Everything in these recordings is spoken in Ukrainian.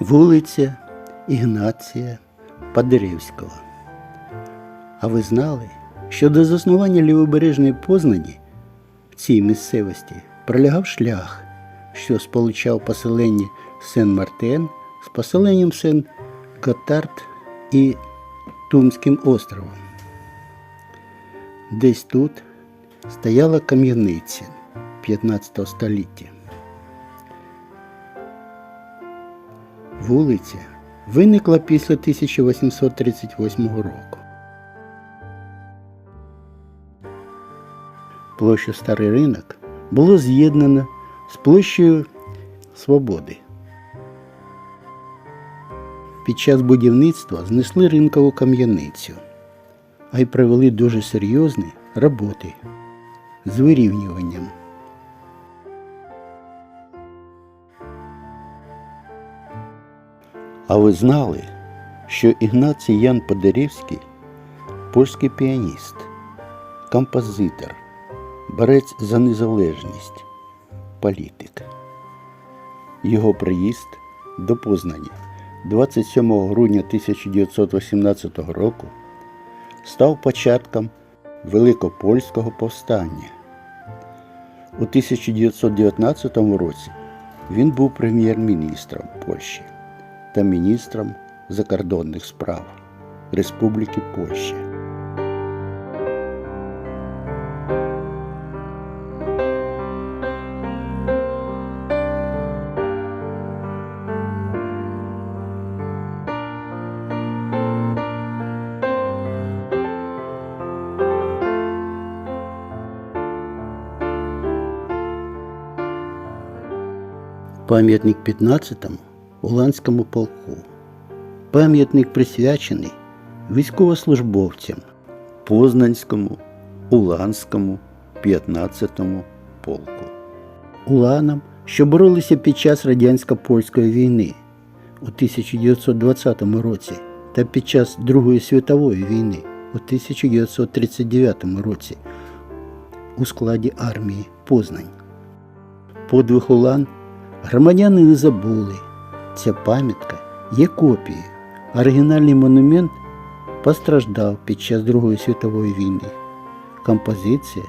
Вулиця Ігнація Падеревського. А ви знали, що до заснування лівобережної Познані в цій місцевості пролягав шлях, що сполучав поселення Сен-Мартен з поселенням Сен-Готард і Тумським островом. Десь тут стояла кам'яниця 15 століття. Вулиця виникла після 1838 року. Площу Старий ринок було з'єднано з площею Свободи. Під час будівництва знесли ринкову кам'яницю, а й провели дуже серйозні роботи з вирівнюванням. А ви знали, що Ігнацій Ян Подеревський польський піаніст, композитор, борець за незалежність, політик. Його приїзд до Познані 27 грудня 1918 року став початком Великопольського повстання. У 1919 році він був прем'єр-міністром Польщі та міністром закордонних справ Республіки Польща. Пам'ятник 15-му Уланському полку. Пам'ятник присвячений військовослужбовцям Познанському, Уланському, 15-му полку. Уланам, що боролися під час радянсько-польської війни у 1920 році та під час Другої світової війни у 1939 році у складі армії Познань. Подвиг Улан громадяни не забули. Ця пам'ятка є копією. Оригінальний монумент постраждав під час Другої світової війни. Композиція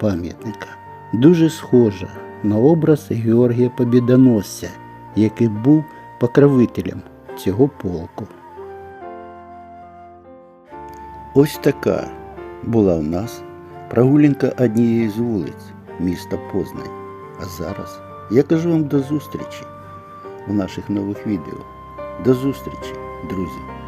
пам'ятника дуже схожа на образ Георгія Побідоносця, який був покровителем цього полку. Ось така була в нас прогулянка однієї з вулиць міста Познань. А зараз я кажу вам до зустрічі наших нових відео. До зустрічі, друзі!